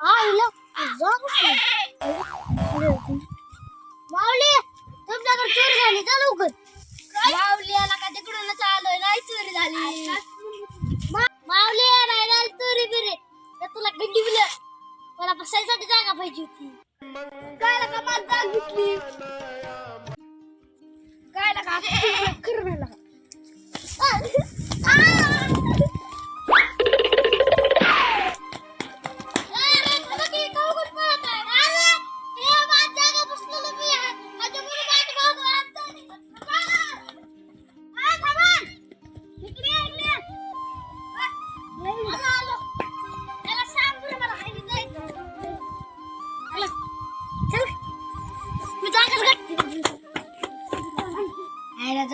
आईला जागच नाही माऊली तुमच्याकडे चोरी झाली का लवकर. माऊली आला का तिकडूनच आलोय नाही चोरी झाली. माऊली झाली चोरी बिरी. तुला गड्डी बिल. मला बसायसाठी जागा पाहिजे होती. काय का मला जाग घेतली काय का खरं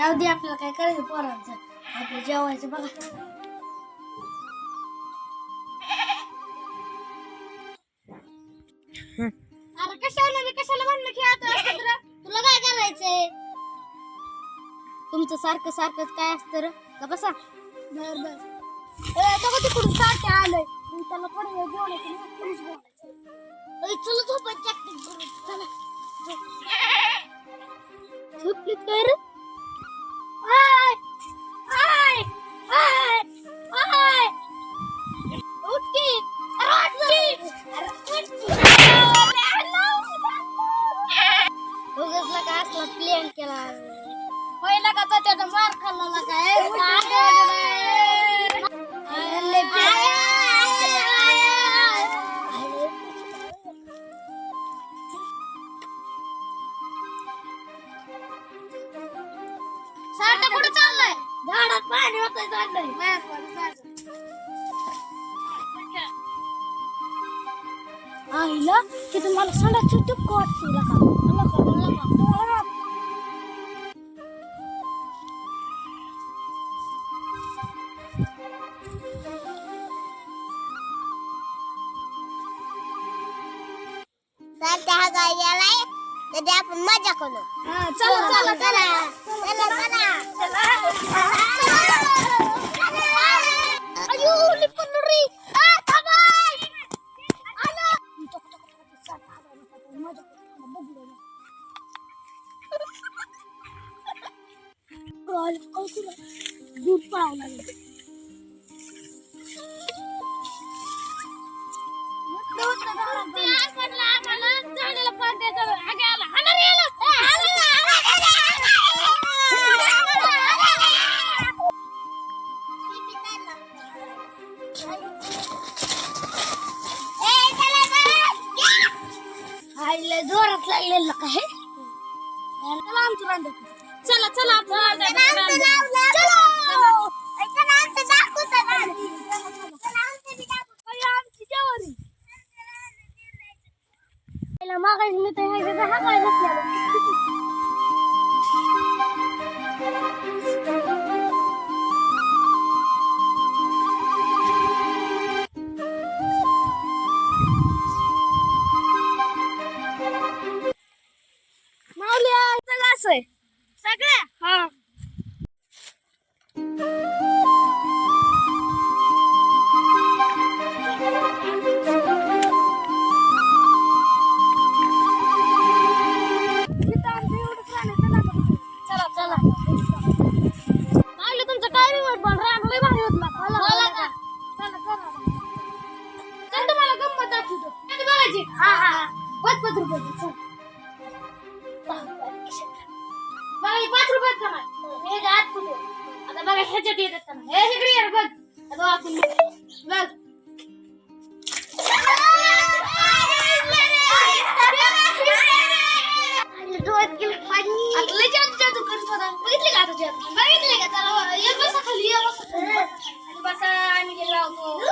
जाऊ दे आपल्याला काय करायचं पोरांचं. आपलं जेवायचं बघा. अरे कशाला मी कशाला म्हणलं की असतं तुला काय करायचंय? तुमचं सारखं सारखंच काय असतं र? का बसा? बर बर. ए तिकडून सारखे आलंय. मी त्याला थोडं वेळ बोलायचं मग बोलायचं ए, चला झोपायची करू चला. झोपलीत काय रे? प्लेन केला. पहिला का तो मार खाल्ला लगा साठा कुठे चाललाय? झाडात पाणी होतंय चाललंय. आईला की तुम्हाला सणाची दुःख वाटते का नका नका. सारख्या हा काय गेलाय तर ते आपण मजा करू हा, चला चला चला चला चला अयो लिपून रे आ थांबाय आलो टक, टक, टक, टक, लागलेलं का हे? चला आमचं रांडा चला चला आपण रांडा चलो मागायची मी तर ह्याच्या हा काय कधी बघायची हा हा पाच पाच रुपये चल बघा हे पाच रुपयात कमाय हे आठ कुठे आता बघा ह्याच्यात येतात का नाही. हे इकडे ये रे बघ आता आपण बघ आता. बघितली का आता जादू? बघितली का? चला, ये बसा खाली, ये बसा खाली. खाली बसा, आम्ही गेलो आहोत.